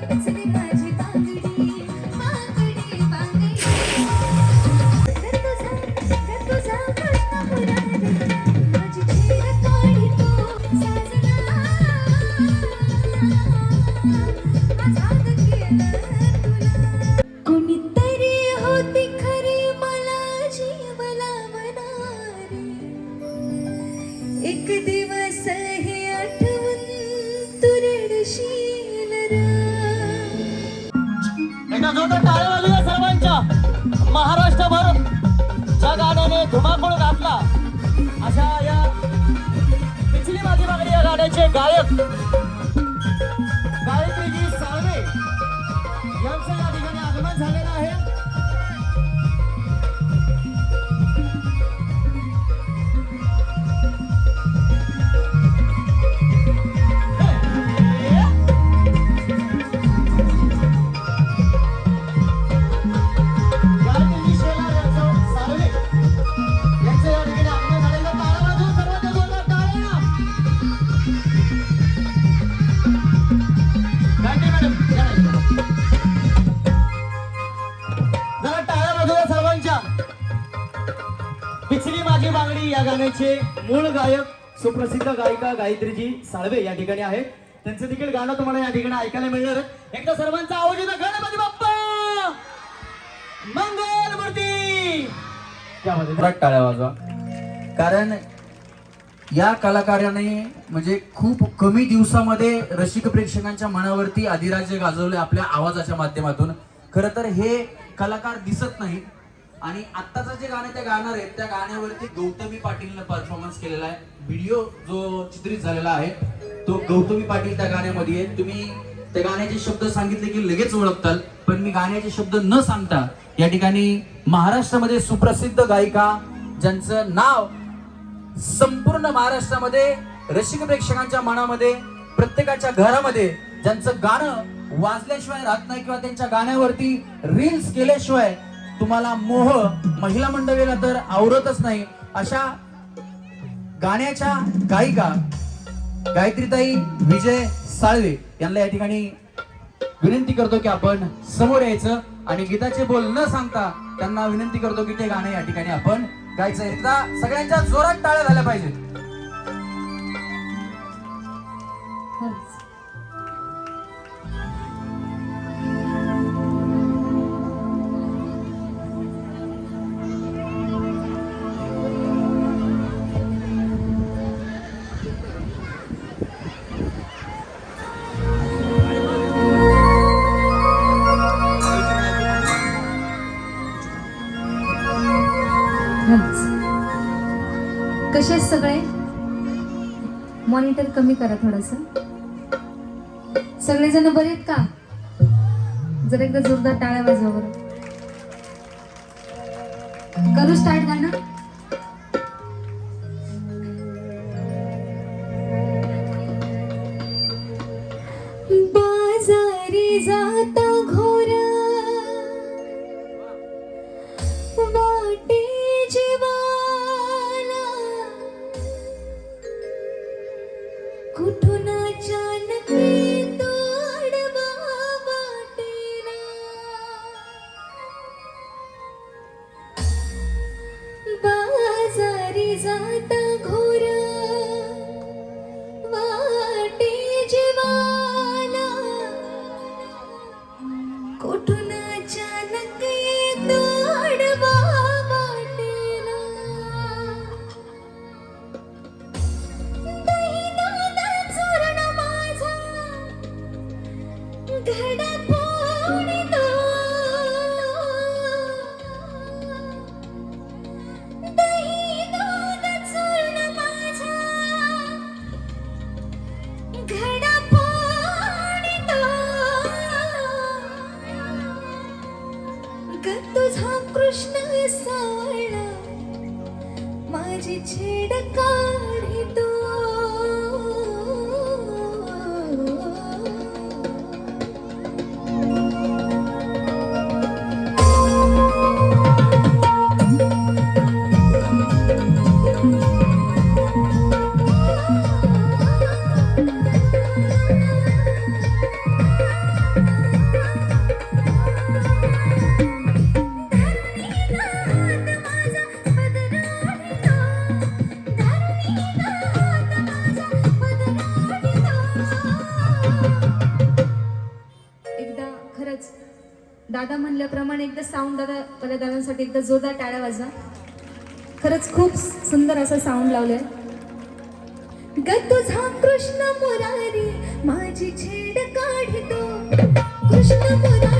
ग पिचली या पिछली माझी बांगडी या गाण्याचे मूळ गायक सुप्रसिद्ध गायिका गायत्रीजी साळवे या ठिकाणी आहेत. त्यांचं देखील गाणं तुम्हाला या ठिकाणी ऐकायला मिळणार. एकदा सर्वांचा आवाज येतो. गणपती बाप्पा! मंगल मूर्ती! त्यामध्ये टाळ्या वाजवा. कारण या कलाकाराने म्हणजे खूप कमी दिवसामध्ये रसिक प्रेक्षकांच्या मनावरती अधिराज्य गाजवले आपल्या आवाजाच्या माध्यमातून. खरं तर हे कलाकार दिसत नाही आणि आत्ताचं जे गाणं ते गाणार आहेत त्या गाण्यावरती गौतमी पाटीलनं परफॉर्मन्स केलेला आहे. व्हिडिओ जो चित्रित झालेला आहे तो गौतमी पाटील त्या गाण्यामध्ये आहे तुम्ही त्या गाण्याचे शब्द सांगितले की लगेच ओळखताल पण मी गाण्याचे शब्द न सांगता या ठिकाणी महाराष्ट्रामध्ये सुप्रसिद्ध गायिका ज्यांचं नाव संपूर्ण महाराष्ट्रामध्ये रसिक प्रेक्षकांच्या मनामध्ये प्रत्येकाच्या घरामध्ये ज्यांचं गाणं वाजल्याशिवाय राहत नाही किंवा त्यांच्या गाण्यावरती रील्स केल्याशिवाय तुम्हाला मोह महिला मंडळीला तर आवरतच नाही. अशा गाण्याच्या गायिका गायत्रीताई विजय साळवे यांना या ठिकाणी विनंती करतो की आपण समोर यायचं आणि गीताचे बोल न सांगता त्यांना विनंती करतो की ते गाणं या ठिकाणी आपण गायचं एकदा सगळ्यांच्या जोरात टाळ्या झाल्या पाहिजेत. मीटर कमी करा थोडस. सगळेजण बरे आहेत का? जर एकदा जोरदार टाळ्या वाजवा बरं. करू स्टार्ट गाणं? तुझा कृष्ण सावळा माझी छेड दादा म्हणल्याप्रमाणे एकदा साऊंड दादा पहिल्या दादांसाठी एकदा जोरदार टाळ्या वाजा खरंच खूप सुंदर असं साऊंड लावलंय. ग तुझा कृष्ण मुरारी माझी छेड काढतो. कृष्ण मुरारी.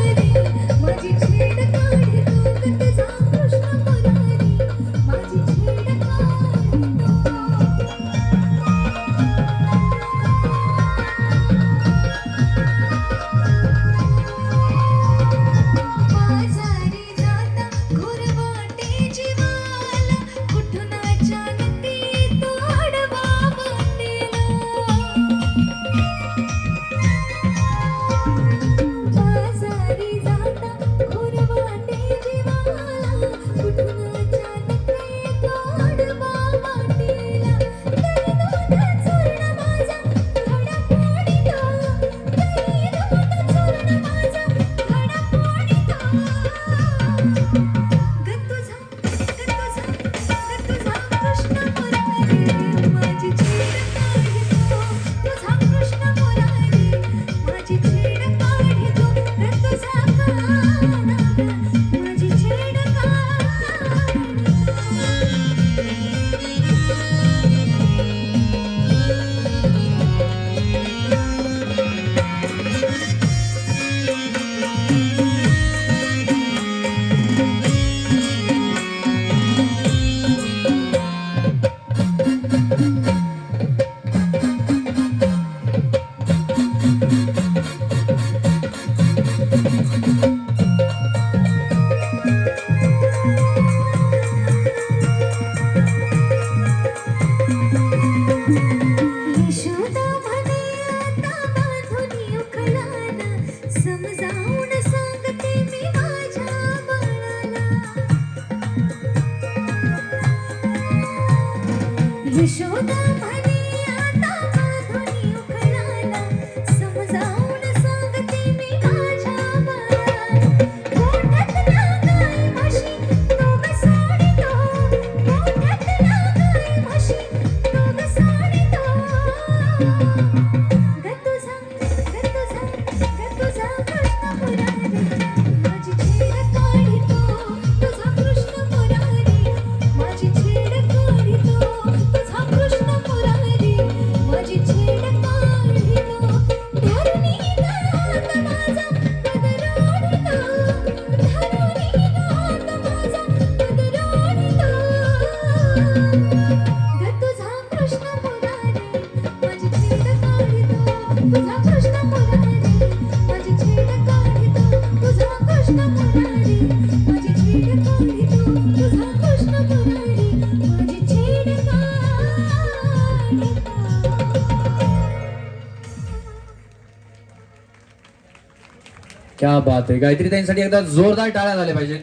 क्या बात आहे. गायत्री त्यांसाठी एकदा जोरदार टाळ्या झाल्या पाहिजे.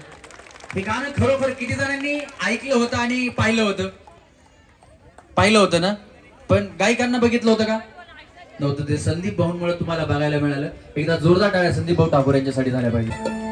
हे गाणं खरोखर किती जणांनी ऐकलं होतं आणि पाहिलं होतं? पाहिलं होतं ना? पण गायकांना बघितलं होतं का? नव्हतं. ते संदीप भाऊंमुळे तुम्हाला बघायला मिळालं. एकदा जोरदार टाळ्या संदीप भाऊ ठाकूर यांच्यासाठी झाल्या पाहिजे.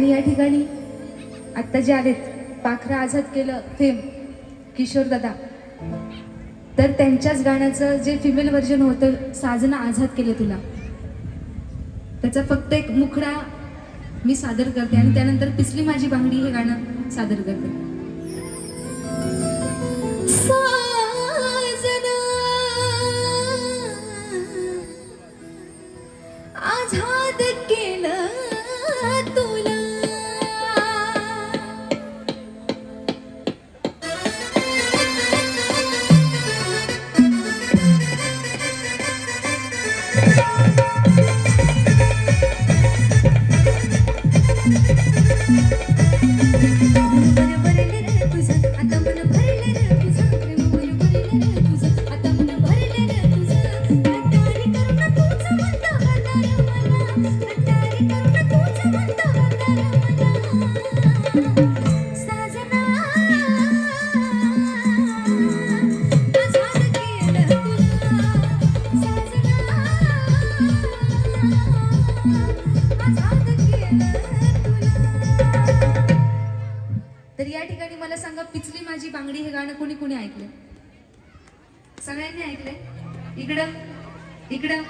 आणि या ठिकाणी आत्ता जे आलेत पाखरा आझाद केलं फेम किशोर दादा. तर त्यांच्याच गाण्याचं जे फिमेल व्हर्जन होतं साजना आझाद केलं तुला. त्याचा फक्त एक मुखडा मी सादर करते आणि त्यानंतर पिसली माझी बांगडी हे गाणं सादर करते. तर या ठिकाणी मला सांगा पिचली माझी बांगडी हे गाणं कोणी कोणी ऐकलं सगळ्यांनी ऐकलंय? इकडं इकडं.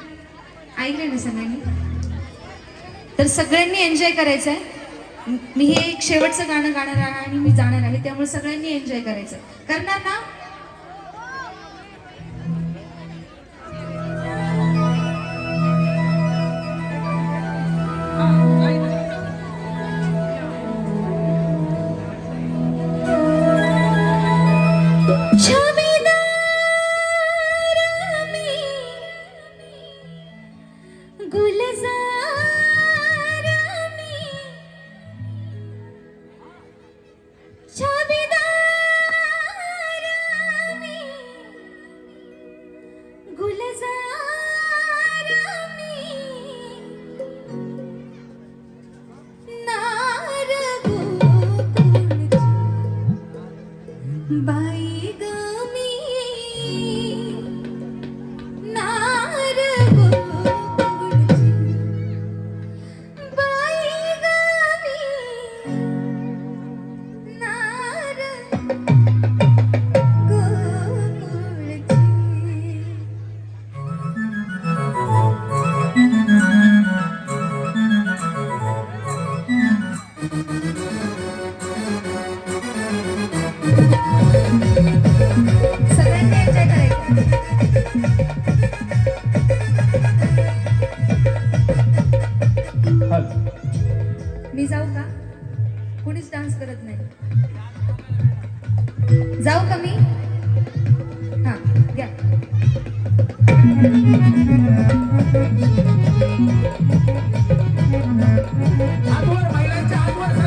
ऐकलंय ना सगळ्यांनी? तर सगळ्यांनी एन्जॉय करायचं आहे मी हे एक शेवटचं गाणं गाणार आहे आणि मी जाणार आहे त्यामुळे सगळ्यांनी एन्जॉय करायचं करणार ना? गुलजार हातवर महिलांच्या हातवर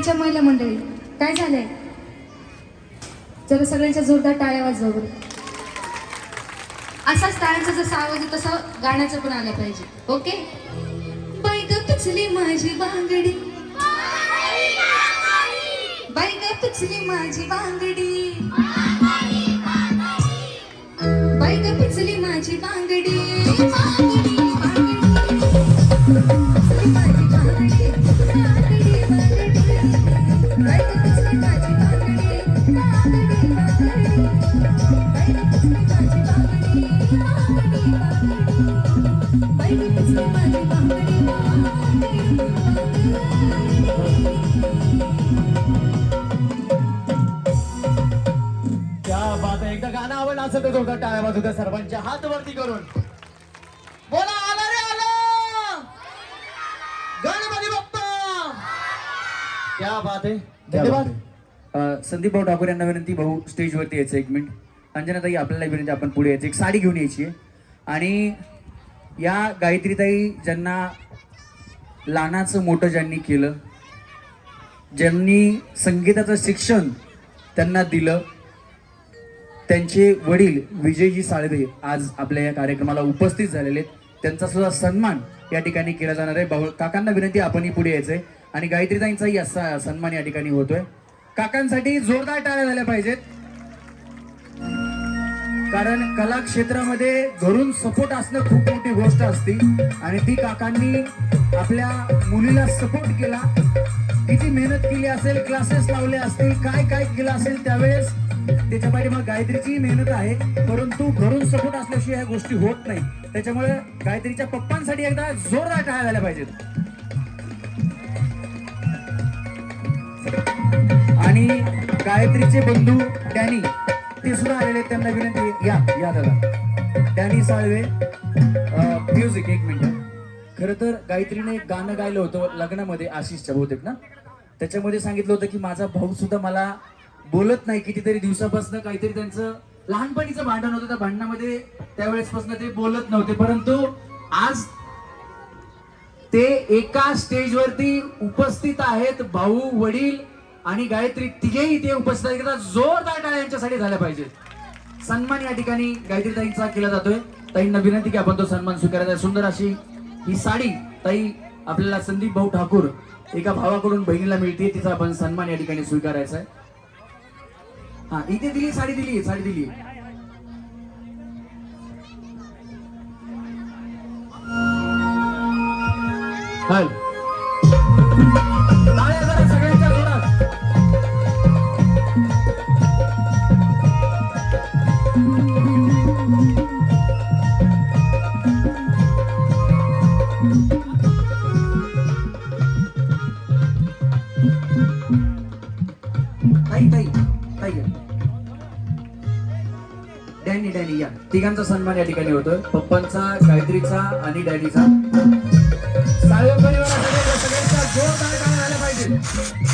आमच्या महिला मंडळी काय झालंय? जरा सगळ्यांच्या जोरदार टाळ्या वाजवा असाच टाळ्यांचा जसा आवाज आहे तसा गाण्याचं पण आलं पाहिजे. ओके? बाई ग पिचली माझी बांगडी बाई ग पिचली माझी बांगडी बाई ग माझी बांगडी बांगडी, पिचली माझी बांगडी, असेल तर जोरदार टाळ्या वाजू द्या सर्वांच्या हात वरती करून. बोला आला रे आला! गणपती बाप्पा! क्या बात आहे. धन्यवाद अ, संदीप भाऊ ठाकूर यांना विनंती भाऊ स्टेजवरती यायचं एक मिनिट. अंजनाताई आपल्याला विनंती आपण पुढे यायचं. एक साडी घेऊन यायची आहे. आणि या गायत्रीताई ज्यांना लहानाचं मोठं ज्यांनी केलं ज्यांनी संगीताचं शिक्षण त्यांना दिलं त्यांचे वडील विजयजी साळवे आज आपल्या या कार्यक्रमाला उपस्थित झालेले आहेत. त्यांचा सुद्धा सन्मान या ठिकाणी केला जाणार आहे. बहु काकांना विनंती आपणही पुढे यायचंय. आणि गायत्रीताईंचाही असा सन्मान या ठिकाणी होतोय. काकांसाठी जोरदार टाळ्या झाल्या पाहिजेत. कारण कला क्षेत्रामध्ये घरून सपोर्ट असणं खूप मोठी गोष्ट असते. आणि ती काकांनी आपल्या मुलीला सपोर्ट केला. किती मेहनत केली असेल क्लासेस लावले असतील काय काय केलं असेल त्यावेळेस त्याच्यामध्ये मग गायत्रीची मेहनत आहे. परंतु घरून सपोर्ट असल्याशिवाय ह्या गोष्टी होत नाही. त्याच्यामुळे गायत्रीच्या पप्पांसाठी एकदा जोरदार टाळ्या झाल्या पाहिजेत. आणि गायत्रीचे बंधू डॅनी ते सुद्धा आलेले त्यांना विनंती. या या दादा. डॅनी साळवे म्युझिक एक मिनिट. खरं तर गायत्रीने एक गाणं गायलं होतं लग्नामध्ये आशिषच्या बहुतेक ना त्याच्यामध्ये सांगितलं होतं की माझा भाऊ सुद्धा मला बोलत नाही कितीतरी दिवसापासून काहीतरी त्यांचं लहानपणीचं भांडण होतं. त्या भांडणामध्ये त्यावेळेसपासून ते बोलत नव्हते. परंतु आज ते एका स्टेजवरती उपस्थित आहेत भाऊ वडील आणि गायत्री. तिघेही ते उपस्थित आहेत. एकदा जोरदार टाळ्या यांच्यासाठी झाल्या पाहिजेत. सन्मान या ठिकाणी गायत्री ताईंचा केला जातोय. ताईंना विनंती की आपण तो सन्मान स्वीकारायचा आहे. सुंदर अशी ही साडी ताई आपल्याला संदीप भाऊ ठाकूर एका भावाकडून बहिणीला मिळते तिचा आपण सन्मान या ठिकाणी स्वीकारायचा आहे. हा इथे दिली साडी दिली साडी दिली. हल तिघांचा सन्मान या ठिकाणी होतो पप्पांचा गायत्रीचा आणि डॅडीचा. साळवे परिवारासाठी सगळ्यांचा जोरदार टाळ्या झाल्या पाहिजे.